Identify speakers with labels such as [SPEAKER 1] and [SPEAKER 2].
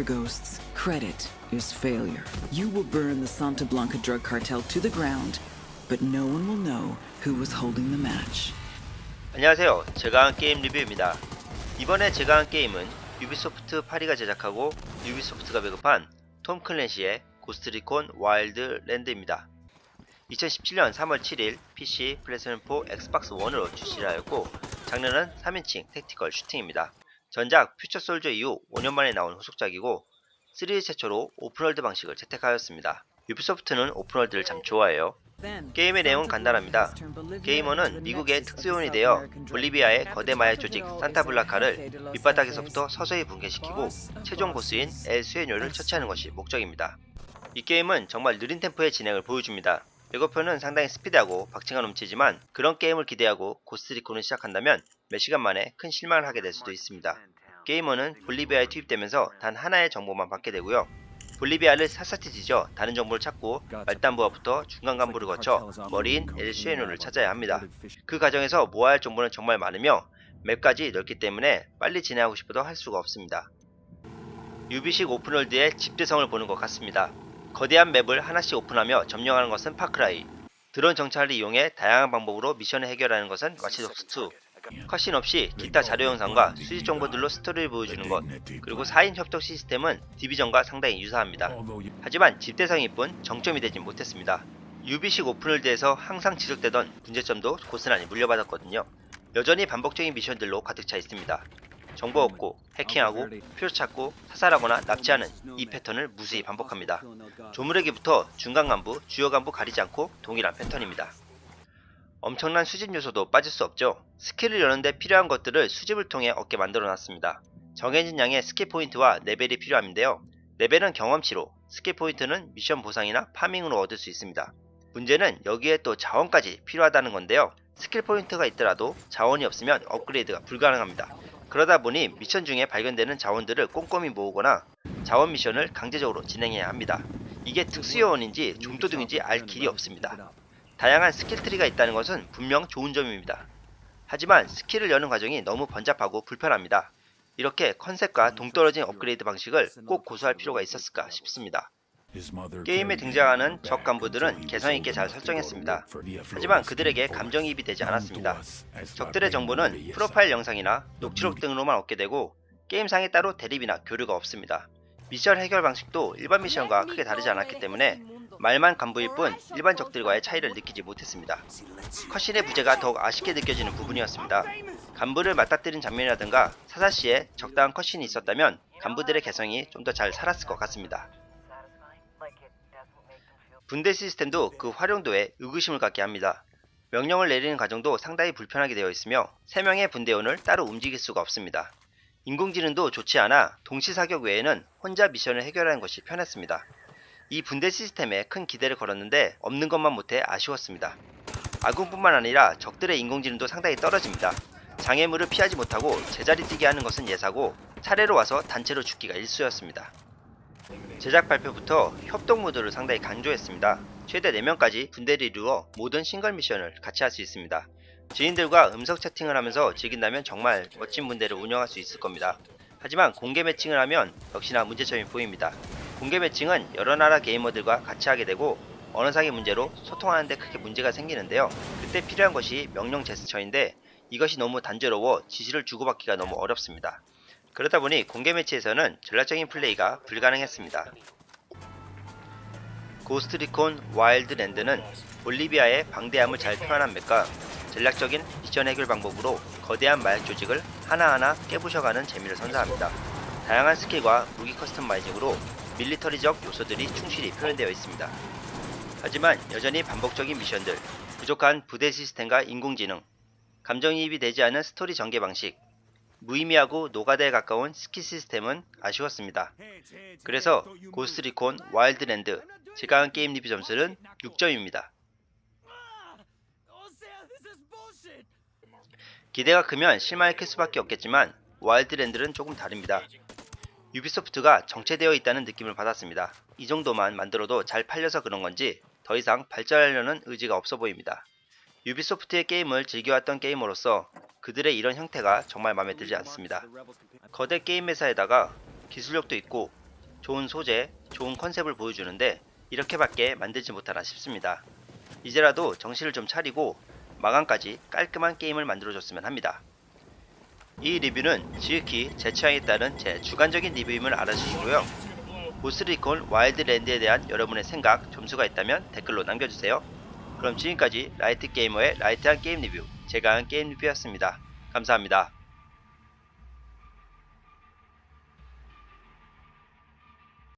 [SPEAKER 1] Cyber Ghosts, credit is failure. You will burn the Santa Blanca drug cartel to the ground, but no one will know who was holding the match.
[SPEAKER 2] 안녕하세요. 제가 한 게임 리뷰입니다. 이번에 제가 한 게임은 유비소프트 파리가 제작하고 유비소프트가 배급한 톰 클랜시의 고스트리콘 와일드 랜드입니다. 2017년 3월 7일 PC, 플레이스테이션 4, 엑스박스 1으로 출시를 하였고 장르는 3인칭 택티컬 슈팅입니다. 전작 퓨처 솔저 이후 5년 만에 나온 후속작이고 3D 최초로 오픈월드 방식을 채택하였습니다. 유비소프트는 오픈월드를 참 좋아해요. 게임의 내용은 간단합니다. 게이머는 미국의 특수요원이 되어 볼리비아의 거대 마약 조직 산타블라카를 밑바닥에서부터 서서히 붕괴시키고 최종 보스인 엘 수에뇨를 처치하는 것이 목적입니다. 이 게임은 정말 느린 템포의 진행을 보여줍니다. 예고편은 상당히 스피드하고 박진감 넘치지만 그런 게임을 기대하고 고스트리콘을 시작한다면 몇 시간 만에 큰 실망을 하게 될 수도 있습니다. 게이머는 볼리비아에 투입되면서 단 하나의 정보만 받게 되고요. 볼리비아를 샅샅이 뒤져 다른 정보를 찾고 말단부와부터 중간 간부를 거쳐 머리인 엘 수에노를 찾아야 합니다. 그 과정에서 모아야 할 정보는 정말 많으며 맵까지 넓기 때문에 빨리 진행하고 싶어도 할 수가 없습니다. 유비식 오픈월드의 집대성을 보는 것 같습니다. 거대한 맵을 하나씩 오픈하며 점령하는 것은 파크라이 드론 정찰을 이용해 다양한 방법으로 미션을 해결하는 것은 와치독스2 컷신 없이 기타 자료 영상과 수집 정보들로 스토리를 보여주는 것 그리고 4인 협동 시스템은 디비전과 상당히 유사합니다. 하지만 집대성이 뿐 정점이 되진 못했습니다. 유비식 오픈월드에서 항상 지적되던 문제점도 고스란히 물려받았거든요. 여전히 반복적인 미션들로 가득 차 있습니다. 정보 얻고 해킹하고 표를 찾고 사살하거나 납치하는 이 패턴을 무수히 반복합니다. 조물에게부터 중간 간부, 주요 간부 가리지 않고 동일한 패턴입니다. 엄청난 수집 요소도 빠질 수 없죠. 스킬을 여는데 필요한 것들을 수집을 통해 얻게 만들어 놨습니다. 정해진 양의 스킬 포인트와 레벨이 필요한데요. 레벨은 경험치로, 스킬 포인트는 미션 보상이나 파밍으로 얻을 수 있습니다. 문제는 여기에 또 자원까지 필요하다는 건데요. 스킬 포인트가 있더라도 자원이 없으면 업그레이드가 불가능합니다. 그러다 보니 미션 중에 발견되는 자원들을 꼼꼼히 모으거나 자원 미션을 강제적으로 진행해야 합니다. 이게 특수요원인지 중도등인지 알 길이 없습니다. 다양한 스킬 트리가 있다는 것은 분명 좋은 점입니다. 하지만 스킬을 여는 과정이 너무 번잡하고 불편합니다. 이렇게 컨셉과 동떨어진 업그레이드 방식을 꼭 고수할 필요가 있었을까 싶습니다. 게임에 등장하는 적 간부들은 개성있게 잘 설정했습니다. 하지만 그들에게 감정이입이 되지 않았습니다. 적들의 정보는 프로파일 영상이나 녹취록 등으로만 얻게 되고 게임상에 따로 대립이나 교류가 없습니다. 미션 해결 방식도 일반 미션과 크게 다르지 않았기 때문에 말만 간부일 뿐 일반 적들과의 차이를 느끼지 못했습니다. 컷신의 부재가 더욱 아쉽게 느껴지는 부분이었습니다. 간부를 맞닥뜨린 장면이라든가 사사 시에 적당한 컷신이 있었다면 간부들의 개성이 좀 더 잘 살았을 것 같습니다. 분대 시스템도 그 활용도에 의구심을 갖게 합니다. 명령을 내리는 과정도 상당히 불편하게 되어 있으며 3명의 분대원을 따로 움직일 수가 없습니다. 인공지능도 좋지 않아 동시 사격 외에는 혼자 미션을 해결하는 것이 편했습니다. 이 분대 시스템에 큰 기대를 걸었는데 없는 것만 못해 아쉬웠습니다. 아군뿐만 아니라 적들의 인공지능도 상당히 떨어집니다. 장애물을 피하지 못하고 제자리 뛰게 하는 것은 예사고 차례로 와서 단체로 죽기가 일쑤였습니다. 제작 발표부터 협동 모드를 상당히 강조했습니다. 최대 4명까지 분대를 이루어 모든 싱글 미션을 같이 할 수 있습니다. 지인들과 음성 채팅을 하면서 즐긴다면 정말 멋진 분대를 운영할 수 있을 겁니다. 하지만 공개 매칭을 하면 역시나 문제점이 보입니다. 공개 매칭은 여러 나라 게이머들과 같이 하게 되고 언어상의 문제로 소통하는데 크게 문제가 생기는데요. 그때 필요한 것이 명령 제스처인데 이것이 너무 단조로워 지시를 주고받기가 너무 어렵습니다. 그러다 보니 공개 매치에서는 전략적인 플레이가 불가능했습니다. 고스트리콘 와일드랜드는 볼리비아의 방대함을 잘 표현한 맵과 전략적인 미션 해결 방법으로 거대한 마약 조직을 하나하나 깨부셔가는 재미를 선사합니다. 다양한 스킬과 무기 커스터마이징으로 밀리터리적 요소들이 충실히 표현되어 있습니다. 하지만 여전히 반복적인 미션들, 부족한 부대 시스템과 인공지능, 감정이입이 되지 않은 스토리 전개 방식, 무의미하고 노가다에 가까운 스킬 시스템은 아쉬웠습니다. 그래서 고스트리콘 와일드랜드 제가 한 게임 리뷰 점수는 6점입니다. 기대가 크면 실망이 클 수밖에 없겠지만 와일드랜드는 조금 다릅니다. 유비소프트가 정체되어 있다는 느낌을 받았습니다. 이 정도만 만들어도 잘 팔려서 그런 건지 더 이상 발전하려는 의지가 없어 보입니다. 유비소프트의 게임을 즐겨왔던 게이머로서 그들의 이런 형태가 정말 마음에 들지 않습니다. 거대 게임 회사에다가 기술력도 있고 좋은 소재, 좋은 컨셉을 보여주는데 이렇게밖에 만들지 못하나 싶습니다. 이제라도 정신을 좀 차리고 마감까지 깔끔한 게임을 만들어줬으면 합니다. 이 리뷰는 지극히 제 취향에 따른 제 주관적인 리뷰임을 알아주시고요. 고스리콘 와일드랜드에 대한 여러분의 생각, 점수가 있다면 댓글로 남겨주세요. 그럼 지금까지 라이트 게이머의 라이트한 게임 리뷰, 제가 한 게임 리뷰였습니다. 감사합니다.